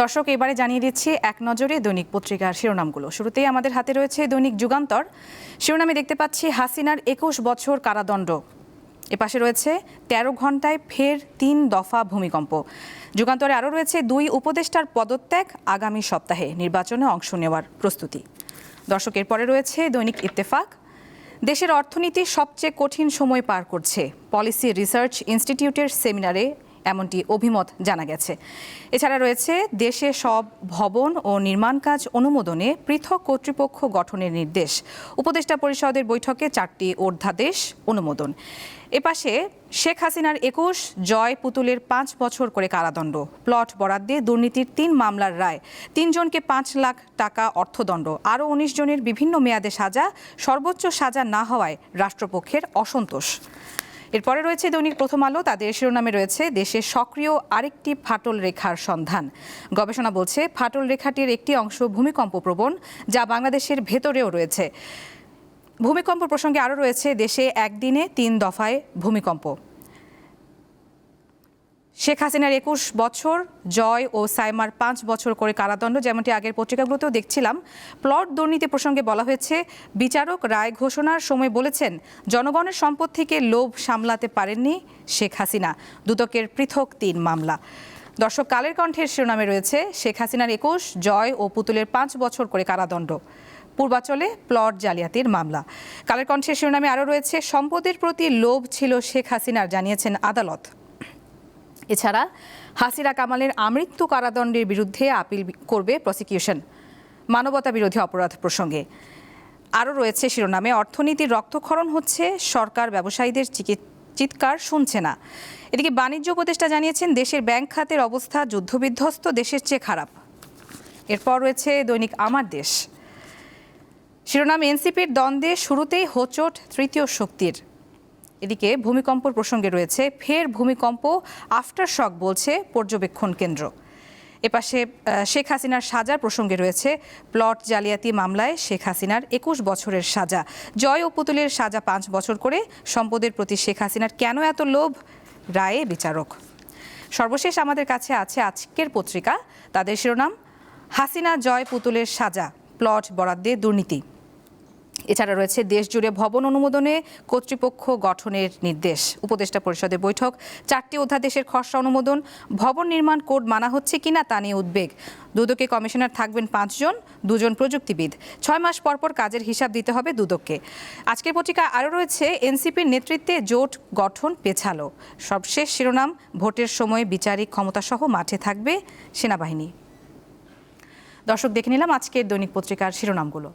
দর্শক, এবারে জানিয়ে দিচ্ছি এক নজরে দৈনিক পত্রিকার শিরোনামগুলো। শুরুতেই আমাদের হাতে রয়েছে দৈনিক যুগান্তর। শিরোনামে দেখতে পাচ্ছি হাসিনার একুশ বছর কারাদণ্ড। এপাশে রয়েছে ১৩ ঘন্টায় ফের তিন দফা ভূমিকম্প। যুগান্তরে আরও রয়েছে দুই উপদেষ্টার পদত্যাগ আগামী সপ্তাহে। নির্বাচনে অংশ নেওয়ার প্রস্তুতি। দর্শকের পরে রয়েছে দৈনিক ইত্তেফাক। দেশের অর্থনীতি সবচেয়ে কঠিন সময় পার করছে। পলিসি রিসার্চ ইনস্টিটিউটের সেমিনারে এমনটি অভিমত জানা গেছে। এছাড়া রয়েছে, দেশে সব ভবন ও নির্মাণ কাজ অনুমোদনে পৃথক কর্তৃপক্ষ গঠনের নির্দেশ। উপদেষ্টা পরিষদের বৈঠকে চারটি অধ্যাদেশ অনুমোদন। এপাশে, শেখ হাসিনার একুশ, জয় পুতুলের পাঁচ বছর করে কারাদণ্ড। প্লট বরাদ্দে দুর্নীতির তিন মামলার রায়। তিনজনকে পাঁচ লাখ টাকা অর্থদণ্ড। আরও উনিশ জনের বিভিন্ন মেয়াদে সাজা। সর্বোচ্চ সাজা না হওয়ায় রাষ্ট্রপক্ষের অসন্তোষ। এরপরে রয়েছে দৈনিক প্রথম আলো, তাদের শিরোনামে রয়েছে দেশে সক্রিয় আরেকটি ফাটল রেখার সন্ধান। গবেষণা বলছে, ফাটল রেখাটির একটি অংশ ভূমিকম্প প্রবণ, যা বাংলাদেশের ভেতরেও রয়েছে। ভূমিকম্প প্রসঙ্গে আরও রয়েছে, দেশে একদিনে তিন দফায় ভূমিকম্প। শেখ হাসিনার একুশ বছর জয় ও সাইমার পাঁচ বছর করে কারাদণ্ড, যেমনটি আগের পত্রিকাগুলোতেও দেখছিলাম। প্লট দুর্নীতি প্রসঙ্গে বলা হয়েছে, বিচারক রায় ঘোষণার সময় বলেছেন, জনগণের সম্পদ থেকে লোভ সামলাতে পারেননি শেখ হাসিনা। দুদকের পৃথক তিন মামলা। দর্শক, কালের কণ্ঠের শিরোনামে রয়েছে, শেখ হাসিনার একুশ জয় ও পুতুলের পাঁচ বছর করে কারাদণ্ড। পূর্বাচলে প্লট জালিয়াতির মামলা। কালের কণ্ঠের শিরোনামে আরও রয়েছে, সম্পদের প্রতি লোভ ছিল শেখ হাসিনার, জানিয়েছেন আদালত। এছাড়া হাসিরা কামালের আমৃত্যু কারাদণ্ডের বিরুদ্ধে আপিল করবে প্রসিকিউশন মানবতা বিরোধী অপরাধ প্রসঙ্গে। আরও রয়েছে শিরোনামে, অর্থনীতির রক্তক্ষরণ হচ্ছে, সরকার ব্যবসায়ীদের চিৎকার শুনছে না। এদিকে বাণিজ্য উপদেষ্টা জানিয়েছেন, দেশের ব্যাংক খাতের অবস্থা যুদ্ধবিধ্বস্ত, দেশের চেয়ে খারাপ। এরপর রয়েছে দৈনিক আমার দেশ। শিরোনাম এনসিপির দ্বন্দ্বে শুরুতেই হোচট তৃতীয় শক্তির। এদিকে ভূমিকম্পর প্রসঙ্গে রয়েছে, ফের ভূমিকম্প আফটার শক বলছে পর্যবেক্ষণ কেন্দ্র। এপাশে শেখ হাসিনার সাজার প্রসঙ্গে রয়েছে প্লট জালিয়াতি মামলায় শেখ হাসিনার একুশ বছরের সাজা। জয় ও পুতুলের সাজা পাঁচ বছর করে, সম্পদের প্রতি শেখ হাসিনার কেন এত লোভ? রায়ে বিচারক। সর্বশেষ আমাদের কাছে আছে আজকের পত্রিকা, তাদের শিরোনাম, হাসিনা জয় পুতুলের সাজা প্লট বরাদ্দে দুর্নীতি। এছাড়া রয়েছে দেশ জুড়ে ভবন অনুমোদনে কর্তৃপক্ষ গঠনের নির্দেশ। উপদেষ্টা পরিষদের বৈঠক, চারটি অধ্যাদেশের খসড়া অনুমোদন, ভবন নির্মাণ কোড মানা হচ্ছে কিনা তা নিয়ে উদ্বেগ। দুদকে কমিশনার থাকবেন পাঁচজন, দুজন প্রযুক্তিবিদ। ছয় মাস পরপর কাজের হিসাব দিতে হবে দুদককে। আজকের পত্রিকা আরও রয়েছে, এনসিপির নেতৃত্বে জোট গঠন পেছালো। সবশেষ শিরোনাম, ভোটের সময় বিচারিক ক্ষমতাসহ মাঠে থাকবে সেনাবাহিনী। দর্শক দেখে নিলাম আজকের দৈনিক পত্রিকার শিরোনামগুলো।